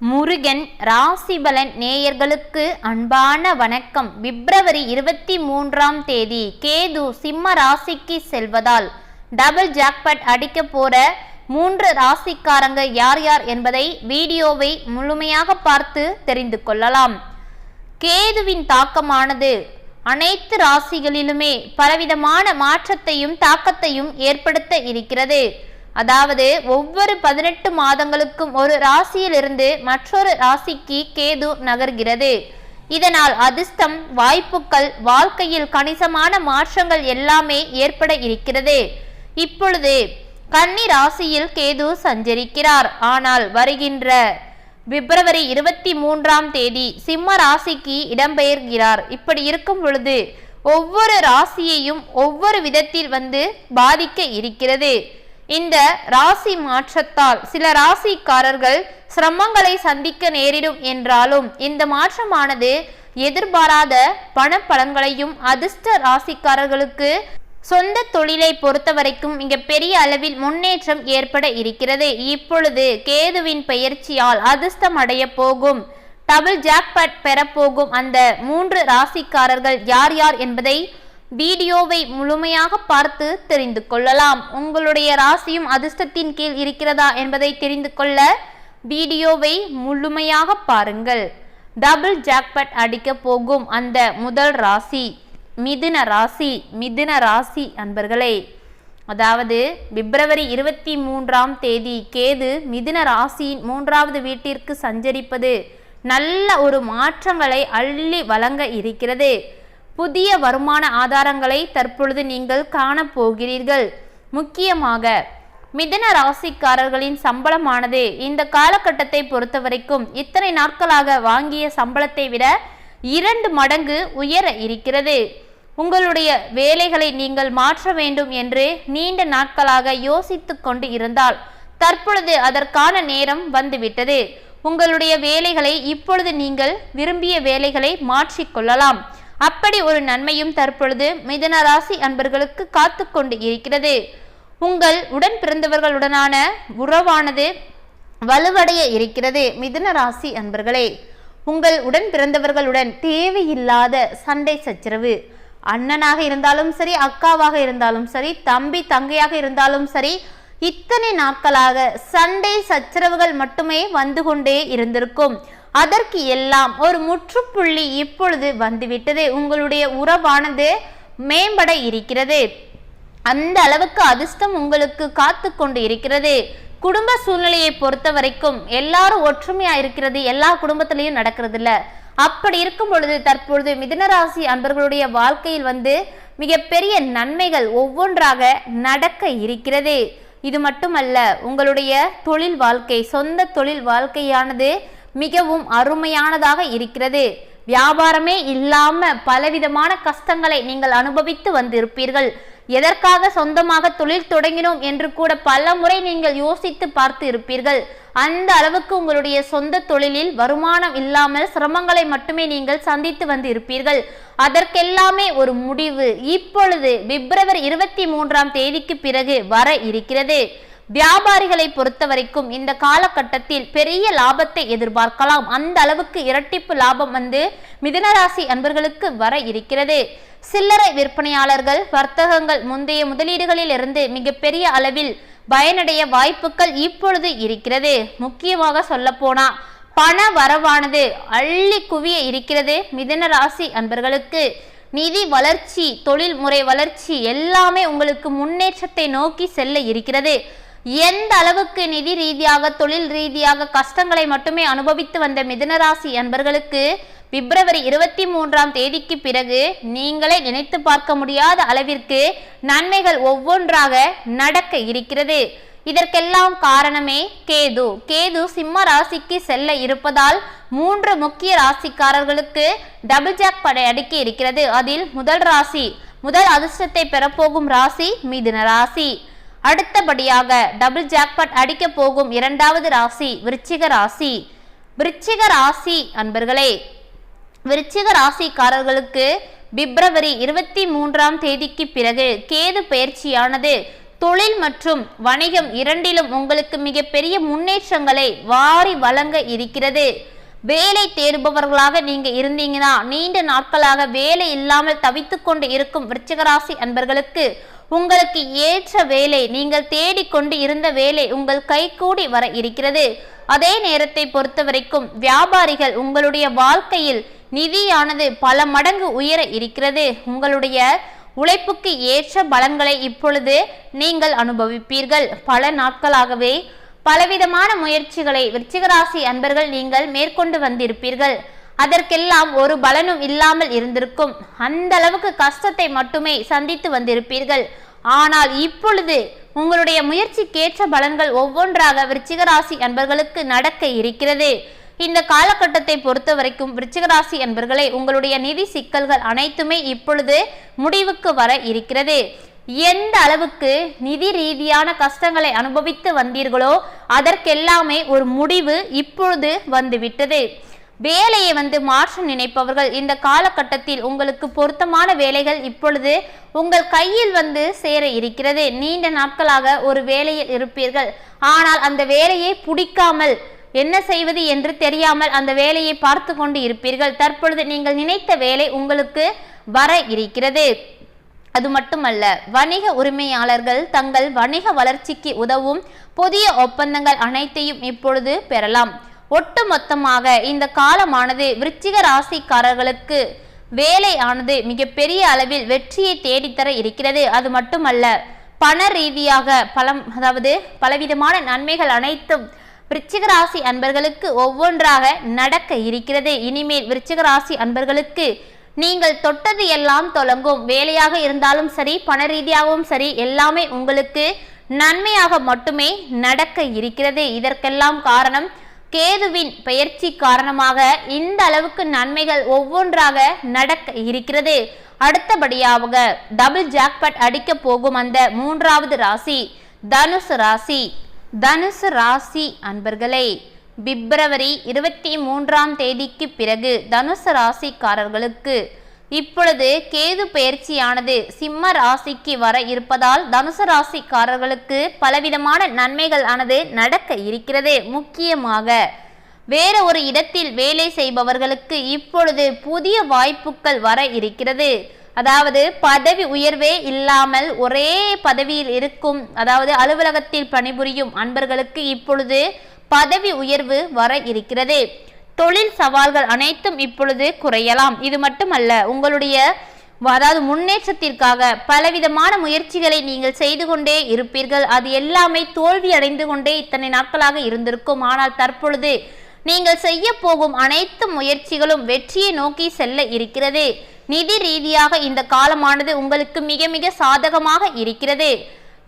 முருகன் ராசிபலன் நேயர்களுக்கு அன்பான வணக்கம். பிப்ரவரி இருபத்தி மூன்றாம் தேதி கேது சிம்ம ராசிக்கு செல்வதால் டபுள் ஜாக்பட் அடிக்க போற மூன்று ராசிக்காரங்க யார் யார் என்பதை வீடியோவை முழுமையாக பார்த்து தெரிந்து கொள்ளலாம். கேதுவின் தாக்கமானது அனைத்து ராசிகளிலுமே பலவிதமான மாற்றத்தையும் தாக்கத்தையும் ஏற்படுத்த இருக்கிறது. அதாவது ஒவ்வொரு பதினெட்டு மாதங்களுக்கும் ஒரு ராசியிலிருந்து மற்றொரு ராசிக்கு கேது நகர்கிறது. இதனால் அதிர்ஷ்டம் வாய்ப்புகள் வாழ்க்கையில் கணிசமான மாற்றங்கள் எல்லாமே ஏற்பட இருக்கிறது. இப்பொழுது கன்னி ராசியில் கேது சஞ்சரிக்கிறார். ஆனால் வருகின்ற பிப்ரவரி இருபத்தி மூன்றாம் தேதி சிம்ம ராசிக்கு இடம்பெயர்கிறார். இப்படி இருக்கும் பொழுது ஒவ்வொரு ராசியையும் ஒவ்வொரு விதத்தில் வந்து பாதிக்க இருக்கிறது. இந்த ராசி மாற்றத்தால் சில ராசிக்காரர்கள் சிரமங்களை சந்திக்க நேரிடும் என்றாலும் இந்த மாற்றமானது எதிர்பாராத பணப்பலன்களையும் அதிர்ஷ்ட ராசிக்காரர்களுக்கு சொந்த தொழிலை பொறுத்த வரைக்கும் இங்க பெரிய அளவில் முன்னேற்றம் ஏற்பட இருக்கிறது. இப்பொழுது கேதுவின் பெயர்ச்சியால் அதிர்ஷ்டம் அடைய போகும் டபுள் ஜாக்பட் பெறப்போகும் அந்த மூன்று ராசிக்காரர்கள் யார் யார் என்பதை வீடியோவை முழுமையாக பார்த்து தெரிந்து கொள்ளலாம். உங்களுடைய ராசியும் அதிர்ஷ்டத்தின் கீழ் இருக்கிறதா என்பதை தெரிந்து கொள்ள வீடியோவை முழுமையாக பாருங்கள். டபுள் ஜாக்பட் அடிக்க போகும் அந்த முதல் ராசி மிதுன ராசி மிதுன ராசி அன்பர்களே. அதாவது பிப்ரவரி இருபத்தி மூன்றாம் தேதி கேது மிதுன ராசியின் மூன்றாவது வீட்டிற்கு சஞ்சரிப்பது நல்ல ஒரு மாற்றங்களை அள்ளி வழங்க இருக்கிறது. புதிய வருமான ஆதாரங்களை தற்பொழுது நீங்கள் காணப்போகிறீர்கள். முக்கியமாக மிதன ராசிக்காரர்களின் சம்பளமானது இந்த காலகட்டத்தை பொறுத்தவரைக்கும் இத்தனை நாட்களாக வாங்கிய சம்பளத்தை விட இரண்டு மடங்கு உயர இருக்கிறது. உங்களுடைய வேலைகளை நீங்கள் மாற்ற வேண்டும் என்று நீண்ட நாட்களாக யோசித்து கொண்டு இருந்தால் தற்பொழுது அதற்கான நேரம் வந்துவிட்டது. உங்களுடைய வேலைகளை இப்பொழுது நீங்கள் விரும்பிய வேலைகளை மாற்றிக்கொள்ளலாம் அப்படி ஒரு நன்மையும் தற்பொழுது மிதன ராசி அன்பர்களுக்கு காத்து கொண்டு இருக்கிறது. உங்கள் உடன் பிறந்தவர்களுடனான உறவானது வலுவடைய இருக்கிறது மிதுன ராசி அன்பர்களே. உங்கள் உடன் பிறந்தவர்களுடன் தேவையில்லாத சண்டை சச்சரவு. அண்ணனாக இருந்தாலும் சரி அக்காவாக இருந்தாலும் சரி தம்பி தங்கையாக இருந்தாலும் சரி இத்தனை நாட்களாக சண்டை சச்சரவுகள் மட்டுமே வந்து கொண்டே இருந்திருக்கும். அதற்கு எல்லாம் ஒரு முற்றுப்புள்ளி இப்பொழுது வந்துவிட்டது. உங்களுடைய உறவானது மேம்பட இருக்கிறது. அந்த அளவுக்கு அதிர்ஷ்டம் உங்களுக்கு காத்து கொண்டு இருக்கிறது. குடும்ப சூழ்நிலையை பொறுத்த வரைக்கும் எல்லாரும் ஒற்றுமையா இருக்கிறது. எல்லா குடும்பத்திலையும் நடக்கிறது இல்ல அப்படி இருக்கும் பொழுது தற்பொழுது மிதுனராசி அன்பர்களுடைய வாழ்க்கையில் வந்து மிகப்பெரிய நன்மைகள் ஒவ்வொன்றாக நடக்க இருக்கிறது. இது மட்டுமல்ல உங்களுடைய தொழில் வாழ்க்கை சொந்த தொழில் வாழ்க்கையானது மிகவும் அருமையானதாக இருக்கிறது. வியாபாரமே இல்லாம பலவிதமான கஷ்டங்களை நீங்கள் அனுபவித்து வந்திருப்பீர்கள். எதற்காக சொந்தமாக தொழில் தொடங்கினோம் என்று கூட பல முறை நீங்கள் யோசித்து பார்த்து இருப்பீர்கள். அந்த அளவுக்கு உங்களுடைய சொந்த தொழிலில் வருமானம் இல்லாமல் சிரமங்களை மட்டுமே நீங்கள் சந்தித்து வந்து இருப்பீர்கள் அதற்கெல்லாமே ஒரு முடிவு. இப்பொழுது பிப்ரவரி இருபத்தி மூன்றாம் தேதிக்கு பிறகு வர இருக்கிறது. வியாபாரிகளை பொறுத்த வரைக்கும் இந்த காலகட்டத்தில் பெரிய லாபத்தை எதிர்பார்க்கலாம். அந்த அளவுக்கு இரட்டிப்பு லாபம் வந்து மிதனராசி அன்பர்களுக்கு வர இருக்கிறது. சில்லறை விற்பனையாளர்கள் வர்த்தகங்கள் முந்தைய முதலீடுகளில் இருந்து மிகப்பெரிய அளவில் பயனடைய வாய்ப்புகள் இப்பொழுது இருக்கிறது. முக்கியமாக சொல்ல போனா பண வரவானது அள்ளி குவிய இருக்கிறது மிதன ராசி அன்பர்களுக்கு. நிதி வளர்ச்சி தொழில் முறை வளர்ச்சி எல்லாமே உங்களுக்கு முன்னேற்றத்தை நோக்கி செல்ல இருக்கிறது. எந்த அளவுக்கு நிதி ரீதியாக தொழில் ரீதியாக கஷ்டங்களை மட்டுமே அனுபவித்து வந்த மிதனராசி அன்பர்களுக்கு பிப்ரவரி இருபத்தி மூன்றாம் தேதிக்கு பிறகு நீங்களே நினைத்து பார்க்க முடியாத அளவிற்கு நன்மைகள் ஒவ்வொன்றாக நடக்க இருக்கிறது. இதற்கெல்லாம் காரணமே கேது. கேது சிம்ம ராசிக்கு செல்ல இருப்பதால் மூன்று முக்கிய ராசிக்காரர்களுக்கு டபுள் ஜாக் படை அடுக்கி இருக்கிறது. அதில் முதல் ராசி முதல் அதிர்ஷ்டத்தை பெறப்போகும் ராசி மிதுன ராசி. அடுத்தபடியாக டபுள் ஜாக்பட் அடிக்க போகும் இரண்டாவது ராசி விருச்சிக ராசி. விருச்சிக ராசி அன்பர்களே விருச்சிக ராசிக்காரர்களுக்கு பிப்ரவரி இருபத்தி மூன்றாம் தேதிக்கு பிறகு கேது பயிற்சியானது. தொழில் மற்றும் வணிகம் இரண்டிலும் உங்களுக்கு மிகப்பெரிய முன்னேற்றங்களை வாரி வழங்க இருக்கிறது. வேலை தேடுபவர்களாக நீங்க இருந்தீங்கன்னா நீண்ட நாட்களாக வேலை இல்லாமல் தவித்துக்கொண்டு இருக்கும் விருச்சிகராசி அன்பர்களுக்கு உங்களுக்கு ஏற்ற வேலை நீங்கள் தேடிக்கொண்டு இருந்த வேலை உங்கள் கைகூடி வர இருக்கிறது. அதே நேரத்தை பொறுத்த வரைக்கும் வியாபாரிகள் உங்களுடைய வாழ்க்கையில் நிதியானது பல மடங்கு உயர இருக்கிறது. உங்களுடைய உழைப்புக்கு ஏற்ற பலன்களை இப்பொழுது நீங்கள் அனுபவிப்பீர்கள். பல நாட்களாகவே பலவிதமான முயற்சிகளை விருச்சிகராசி அன்பர்கள் நீங்கள் மேற்கொண்டு வந்திருப்பீர்கள். அதற்கெல்லாம் ஒரு பலனும் இல்லாமல் இருந்திருக்கும். அந்த அளவுக்கு கஷ்டத்தை மட்டுமே சந்தித்து வந்திருப்பீர்கள். ஆனால் இப்பொழுது உங்களுடைய முயற்சிக்கேற்ற பலன்கள் ஒவ்வொன்றாக விருச்சிகராசி அன்பர்களுக்கு நடக்க இருக்கிறது. இந்த காலகட்டத்தை பொறுத்த வரைக்கும் விருச்சிகராசி அன்பர்களே உங்களுடைய நிதி சிக்கல்கள் அனைத்துமே இப்பொழுது முடிவுக்கு வர இருக்கிறது. எந்த அளவுக்கு நிதி ரீதியான கஷ்டங்களை அனுபவித்து வந்தீர்களோ அதற்கெல்லாமே ஒரு முடிவு இப்பொழுது வந்துவிட்டது. வேலையை வந்து மாற்ற நினைப்பவர்கள் இந்த காலகட்டத்தில் உங்களுக்கு பொருத்தமான வேலைகள் இப்பொழுது உங்கள் கையில் வந்து சேர இருக்கிறது. நீண்ட நாட்களாக ஒரு வேலையில் இருப்பீர்கள். ஆனால் அந்த வேலையை பிடிக்காமல் என்ன செய்வது என்று தெரியாமல் அந்த வேலையை பார்த்து கொண்டு இருப்பீர்கள். தற்பொழுது நீங்கள் நினைத்த வேலை உங்களுக்கு வர இருக்கிறது. அது மட்டுமல்ல வணிக உரிமையாளர்கள் தங்கள் வணிக வளர்ச்சிக்கு உதவும் புதிய ஒப்பந்தங்கள் அனைத்தையும் இப்பொழுது பெறலாம். ஒட்டுமொத்தமாக இந்த காலமானது விருச்சிக ராசிக்காரர்களுக்கு வேலையானது மிகப்பெரிய அளவில் வெற்றியை தேடித்தர இருக்கிறது. அது மட்டுமல்ல பண ரீதியாக பலம் அதாவது பலவிதமான நன்மைகள் அனைத்தும் விருச்சிக ராசி அன்பர்களுக்கு ஒவ்வொன்றாக நடக்க இருக்கிறது. இனிமேல் விருச்சிக ராசி அன்பர்களுக்கு நீங்கள் தொட்டது எல்லாம் தொடங்கும் வேலையாக இருந்தாலும் சரி பண ரீதியாகவும் சரி எல்லாமே உங்களுக்கு நன்மையாக மட்டுமே நடக்க இருக்கிறது. இதற்கெல்லாம் காரணம் கேதுவின் பெயர்ச்சி காரணமாக இந்த அளவுக்கு நன்மைகள் ஒவ்வொன்றாக நடக்க இருக்கிறது. அடுத்தபடியாக டபுள் ஜாக்பட் அடிக்க போகும் அந்த மூன்றாவது ராசி தனுசு ராசி. தனுசு ராசி அன்பர்களே பிப்ரவரி இருபத்தி மூன்றாம் தேதிக்கு பிறகு தனுசு ராசிக்காரர்களுக்கு இப்பொழுது கேது பயிற்சியானது சிம்ம ராசிக்கு வர இருப்பதால் தனுசு ராசிக்காரர்களுக்கு பலவிதமான நன்மைகள் ஆனது நடக்க இருக்கிறது முக்கியமாக. வேற ஒரு இடத்தில் வேலை செய்பவர்களுக்கு இப்பொழுது புதிய வாய்ப்புகள் வர இருக்கிறது. அதாவது பதவி உயர்வே இல்லாமல் ஒரே பதவியில் இருக்கும் அதாவது அலுவலகத்தில் பணிபுரியும் அன்பர்களுக்கு இப்பொழுது பதவி உயர்வு வர இருக்கிறது. தொழில் சவால்கள் அனைத்தும் இப்பொழுது குறையலாம். இது மட்டுமல்ல உங்களுடைய அதாவது முன்னேற்றத்திற்காக பலவிதமான முயற்சிகளை நீங்கள் செய்து கொண்டே இருப்பீர்கள். அது எல்லாமே தோல்வி அடைந்து கொண்டே இத்தனை நாட்களாக இருந்திருக்கும். ஆனால் தற்பொழுது நீங்கள் செய்ய போகும் அனைத்து முயற்சிகளும் வெற்றியை நோக்கி செல்ல இருக்கிறது. நிதி ரீதியாக இந்த காலமானது உங்களுக்கு மிக மிக சாதகமாக இருக்கிறது.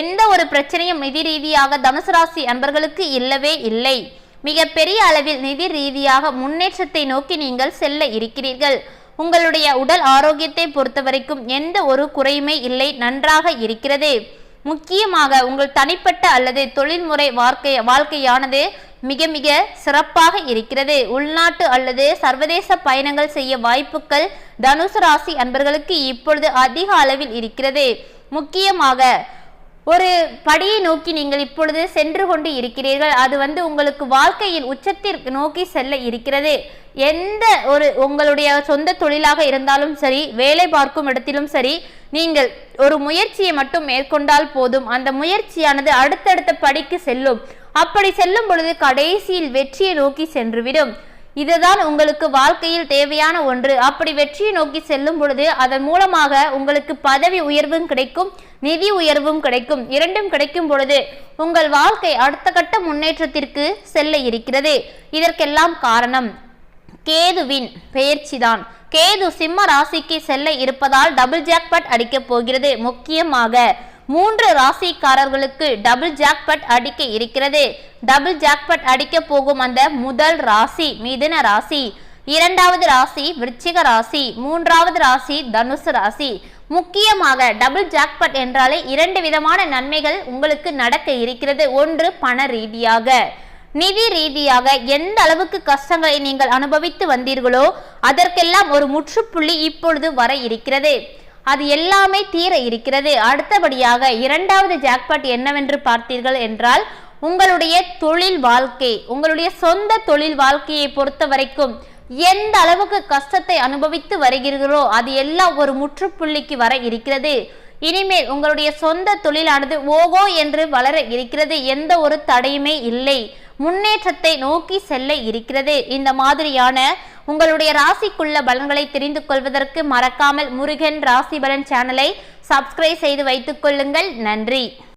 எந்த ஒரு பிரச்சனையும் நிதி ரீதியாக தனுசு ராசி அன்பர்களுக்கு இல்லவே இல்லை. மிக பெரிய அளவில் நிதி ரீதியாக முன்னேற்றத்தை நோக்கி நீங்கள் செல்ல இருக்கிறீர்கள். உங்களுடைய உடல் ஆரோக்கியத்தை பொறுத்தவரைக்கும் எந்த ஒரு குறையுமே இல்லை நன்றாக இருக்கிறது. முக்கியமாக உங்கள் தனிப்பட்ட அல்லது தொழில்முறை வாழ்க்கை வாழ்க்கையானது மிக மிக சிறப்பாக இருக்கிறது. உள்நாட்டு அல்லது சர்வதேச பயணங்கள் செய்ய வாய்ப்புகள் தனுசு ராசி அன்பர்களுக்கு இப்பொழுது அதிக அளவில் இருக்கிறது. முக்கியமாக ஒரு படியை நோக்கி நீங்கள் இப்பொழுது சென்று கொண்டு இருக்கிறீர்கள். அது வந்து உங்களுக்கு வாழ்க்கையின் உச்சத்திற்கு நோக்கி செல்ல இருக்கிறது. எந்த ஒரு உங்களுடைய சொந்த தொழிலாக இருந்தாலும் சரி வேலை பார்க்கும் இடத்திலும் சரி நீங்கள் ஒரு முயற்சியை மட்டும் மேற்கொண்டால் போதும். அந்த முயற்சியானது அடுத்தடுத்த படிக்கு செல்லும். அப்படி செல்லும் பொழுது கடைசியில் வெற்றியை நோக்கி சென்றுவிடும். இதுதான் உங்களுக்கு வாழ்க்கையில் தேவையான ஒன்று. அப்படி வெற்றியை நோக்கி செல்லும் பொழுது அதன் மூலமாக உங்களுக்கு பதவி உயர்வும் கிடைக்கும் நிதி உயர்வும் கிடைக்கும். இரண்டும் கிடைக்கும் பொழுது உங்கள் வாழ்க்கை அடுத்த கட்ட முன்னேற்றத்திற்கு செல்ல இருக்கிறது. இதற்கெல்லாம் காரணம் கேதுவின் பெயர்ச்சிதான் கேது சிம்ம ராசிக்கு செல்ல இருப்பதால் டபுள் ஜாக்பட் அடிக்கப் போகிறது. முக்கியமாக மூன்று ராசிக்காரர்களுக்கு டபுள் ஜாக்பட் அடிக்க இருக்கிறது. டபுள் ஜாக்பட் அடிக்க போகும் அந்த முதல் ராசி மிதுன ராசி. இரண்டாவது ராசி விருச்சிக ராசி. மூன்றாவது ராசி தனுசு ராசி. முக்கியமாக டபுள் ஜாக்பட் என்றாலே இரண்டு விதமான நன்மைகள் உங்களுக்கு நடக்க இருக்கிறது. ஒன்று பண ரீதியாக. நிதி ரீதியாக எந்த அளவுக்கு கஷ்டங்களை நீங்கள் அனுபவித்து வந்தீர்களோ அதற்கெல்லாம் ஒரு முற்றுப்புள்ளி இப்பொழுது வர இருக்கிறது. அது எல்லாமே தீர இருக்கிறது. அடுத்தபடியாக இரண்டாவது ஜாக்பாட் என்னவென்று பார்த்தீர்கள் என்றால் உங்களுடைய தொழில் வாழ்க்கை உங்களுடைய சொந்த தொழில் வாழ்க்கையை பொறுத்த வரைக்கும் எந்த அளவுக்கு கஷ்டத்தை அனுபவித்து வருகிறீர்களோ அது எல்லாம் ஒரு முற்றுப்புள்ளிக்கு வர இருக்கிறது. இனிமேல் உங்களுடைய சொந்த தொழிலானது ஓகோ என்று வளர இருக்கிறது. எந்த ஒரு தடையுமே இல்லை. முன்னேற்றத்தை நோக்கி செல்ல இருக்கிறது. இந்த மாதிரியான உங்களுடைய ராசிக்குள்ள பலன்களை தெரிந்து கொள்வதற்கு மறக்காமல் முருகன் ராசி பலன் சேனலை சப்ஸ்கிரைப் செய்து வைத்துக் கொள்ளுங்கள். நன்றி.